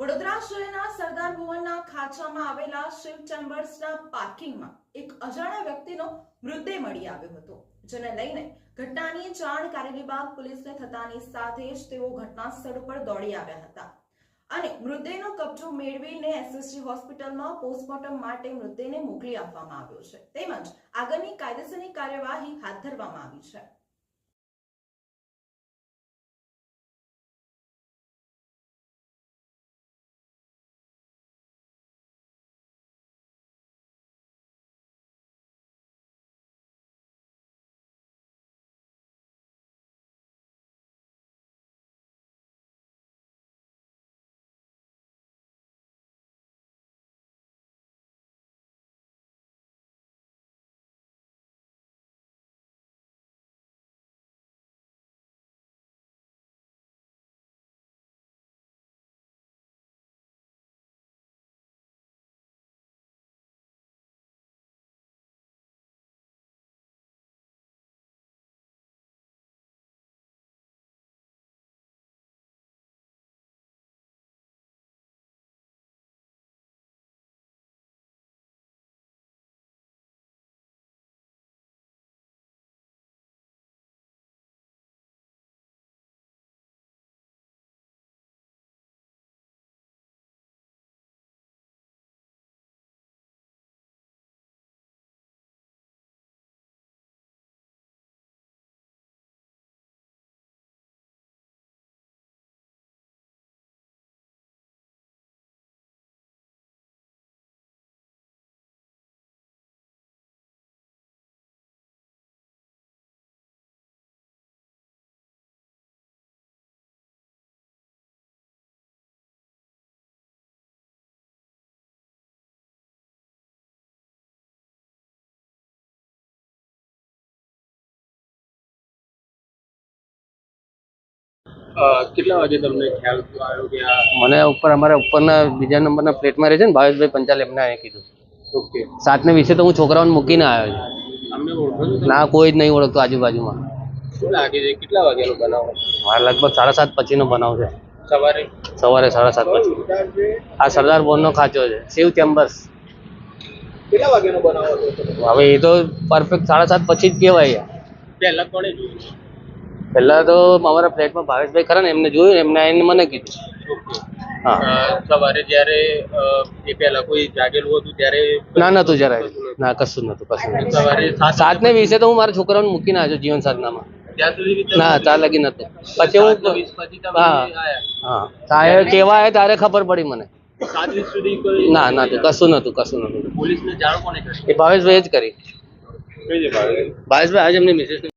વડોદરા શહેરના સરદાર ભુવનના ખાંચામાં આવેલા શિવ ચેમ્બર્સના પાર્કિંગમાં એક અજાણ્યા વ્યક્તિનો મૃતદેહ મળી આવ્યો હતો, જેને લઈને ઘટનાની જાણ કારેલીબાગ પોલીસને થતાની સાથે જ તેઓ ઘટના સ્થળ ઉપર દોડી આવ્યા હતા. અને મૃતદેહનો કબજો મેળવીને એસએસજી હોસ્પિટલમાં પોસ્ટમોર્ટમ માટે મૃતદેહને મોકલી આપવામાં આવ્યો છે. તેમજ આગળની કાયદેસરની કાર્યવાહી હાથ ધરવામાં આવી છે. કેટલા વાગે તમને ખ્યાલ આવ્યો કે મને ઉપર અમારા ઉપરના બીજા નંબરના ફ્લેટમાં રહે છે ને ભાવેશભાઈ પંચાલ એમને અહીંયા કીધું. ઓકે. સાતને વિશે તો હું છોકરાઓને મૂકીને આવ્યો અમને ઓળખો છું ના કોઈ જ નહીં ઓળખતો આજુબાજુમાં. શું લાગે છે? કેટલા વાગ્યાનો બનાવ? મારે લગભગ સાડા સાત પછીનો બનાવ છે. સવારે? સવારે સાડા સાત પછી. આ સરદાર બોનનો ખાંચો છે. શિવ ચેમ્બર્સ. કેટલા વાગ્યાનો બનાવ હવે એ તો પરફેક્ટ સાડા સાત પછી જ કહેવાય. પહેલા કોણે જોયું? પહેલા તો અમારા ફ્લેટમાં ભાવેશભાઈ ખરા ને એમને જોયું એમને આવીને મને કીધું. હા. સવારે જ્યારે એ પહેલા કોઈ જાગેલું હતું ત્યારે ના નતું જરાય ના કશું નતું કશું સવારે સાત ને વીસે તો હું મારા છોકરાઓને મૂકીને આવ્યો જીવન સાધનામાં. ના ત્યાં લગી નતું પછી હું હા. હા. તારે કેવા આવ્યા તારે ખબર પડી મને. ના ના કશું નતું કશું નતું એ ભાવેશભાઈ જ કરી. ભાવેશભાઈ? આજે એમની મિસેસ